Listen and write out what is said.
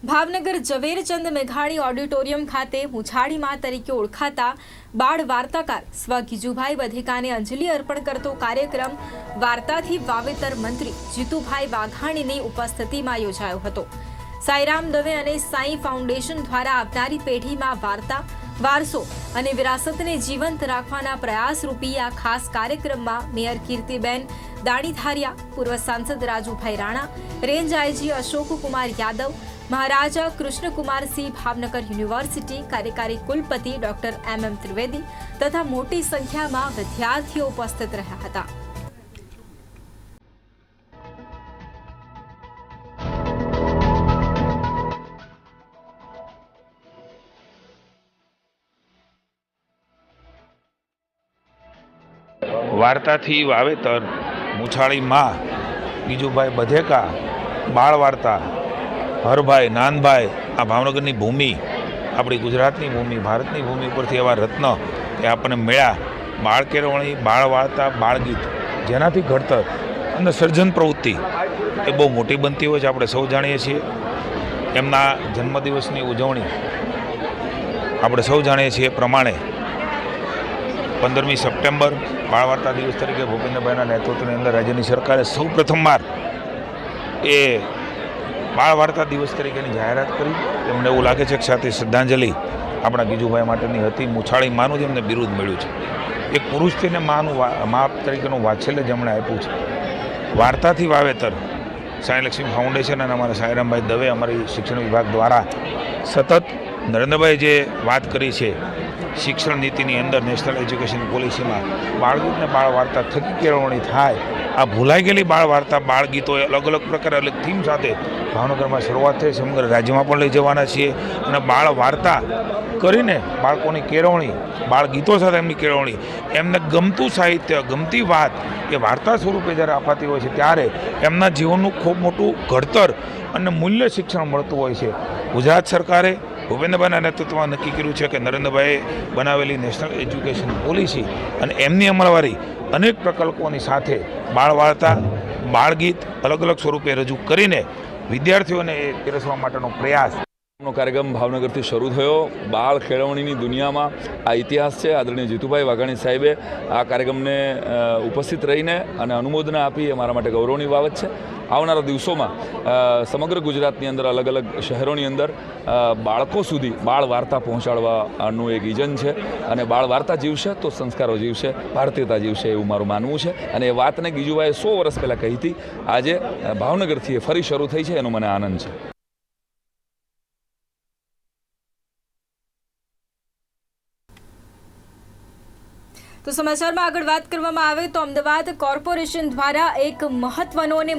ભાવનગર ઝવેરચંદ મેઘાણી ઓડિટોરિયમ ખાતે મુછાળીમાં તરીકે ઓળખાતા બાળ વાર્તાકાર સ્વ ગીજુભાઈ વધેકાને અંજલિ અર્પણ કરતો કાર્યક્રમ વાર્તાથી વાવેતર મંત્રી જીતુભાઈ વાઘાણીની ઉપસ્થિતિમાં યોજાયો હતો. સાઈરામ દવે અને સાઈ ફાઉન્ડેશન દ્વારા આવનારી પેઢીમાં વાર્તા, વારસો અને વિરાસતને જીવંત રાખવાના પ્રયાસરૂપી આ ખાસ કાર્યક્રમમાં મેયર કીર્તિબેન દાણીધારિયા પૂર્વ સાંસદ Rajubhai Rana, range IG Ashok Kumar Yadav, Maharaja Krishnakumarsinh Bhavnagar University, કાર્યકારી કુલપતિ ડોક્ટર એમ એમ ત્રિવેદી તથા મોટી સંખ્યામાં વિદ્યાર્થીઓ ઉપસ્થિત રહ્યા હતા. વાર્તાથી વાવેતર, મુછાળી માં, બીજુભાઈ બધેકા, બાળ વાર્તા, હરભાઈ, નાનભાઈ, આ ભાવનગરની ભૂમિ, આપણી ગુજરાતની ભૂમિ, ભારતની ભૂમિ ઉપરથી એવા રત્ન એ આપણને મળ્યા. બાળ કેળવણી, બાળ વાર્તા બાળગીત જેનાથી ઘડતર અને સર્જન પ્રવૃત્તિ એ બહુ મોટી બનતી હોય છે, આપણે સૌ જાણીએ છીએ. એમના જન્મદિવસની ઉજવણી આપણે સૌ જાણીએ છીએ એ પ્રમાણે પંદરમી સપ્ટેમ્બર, બાળવાર્તા દિવસ તરીકે ભૂપેન્દ્રભાઈના નેતૃત્વની અંદર રાજ્યની સરકારે સૌ પ્રથમવાર એ બાળવાર્તા દિવસ તરીકેની જાહેરાત કરી. એમને એવું લાગે છે કે સાથે શ્રદ્ધાંજલિ આપણા ગીજુભાઈ માટેની હતી. મુછાળી માનું જ એમને બિરુદ મળ્યું છે. એક પુરુષ તેને માનું માપ તરીકેનું વાછેલ્ય જેમણે આપ્યું છે. વાર્તાથી વાવેતર. સાંઈલક્ષ્મી ફાઉન્ડેશન અને અમારા સાંઈરામભાઈ દવે અમારી શિક્ષણ વિભાગ દ્વારા સતત નરેન્દ્રભાઈ જે વાત કરી છે શિક્ષણ નીતિની અંદર નેશનલ એજ્યુકેશન પોલિસીમાં બાળગીત બાળ વાર્તા થકી કેળવણી થાય. આ ભૂલાઈ ગયેલી બાળ વાર્તા બાળ અલગ અલગ પ્રકારે, અલગ થીમ સાથે ભાવનગરમાં શરૂઆત થઈ. સમગ્ર રાજ્યમાં પણ લઈ જવાના છીએ. અને બાળ વાર્તા કરીને બાળકોની કેળવણી બાળ ગીતો સાથે એમની કેળવણી, એમને ગમતું સાહિત્ય, ગમતી વાત એ વાર્તા સ્વરૂપે જ્યારે અપાતી હોય છે, ત્યારે એમના જીવનનું ખૂબ મોટું ઘડતર અને મૂલ્ય શિક્ષણ મળતું હોય છે. ગુજરાત સરકારે ભૂપેન્દ્રભાઈના નેતૃત્વમાં નક્કી કર્યું છે કે નરેન્દ્રભાઈએ બનાવેલી નેશનલ એજ્યુકેશન પોલિસી અને એમની અમલવારી અનેક પ્રકલ્પોની સાથે બાળ વાર્તા, બાળગીત અલગ અલગ સ્વરૂપે રજૂ કરીને વિદ્યાર્થીઓને એ પીરસવા માટેનો પ્રયાસ નો કાર્યક્રમ ભાવનગરથી શરૂ થયો. બાળ ખેળવણીની દુનિયામાં આ ઇતિહાસ છે. આદરણીય જીતુભાઈ વાઘાણી સાહેબે આ કાર્યક્રમને ઉપસ્થિત રહીને અને અનુમોદના આપી એ મારા માટે ગૌરવની બાબત છે. આવનારા દિવસોમાં સમગ્ર ગુજરાતની અંદર, અલગ અલગ શહેરોની અંદર બાળકો સુધી બાળ વાર્તા પહોંચાડવાનું એક ઇજન છે અને બાળ વાર્તા જીવશે તો સંસ્કારો જીવશે, ભારતીયતા જીવશે એવું મારું માનવું છે. અને એ વાતને ગીજુભાઈએ સો વર્ષ પહેલાં કહી હતી. આજે ભાવનગરથી એ ફરી શરૂ થઈ છે એનો મને આનંદ છે. તો સમાચારમાં આગળ વાત કરવામાં આવે તો અમદાવાદ કોર્પોરેશન દ્વારા એક મહત્વનો અને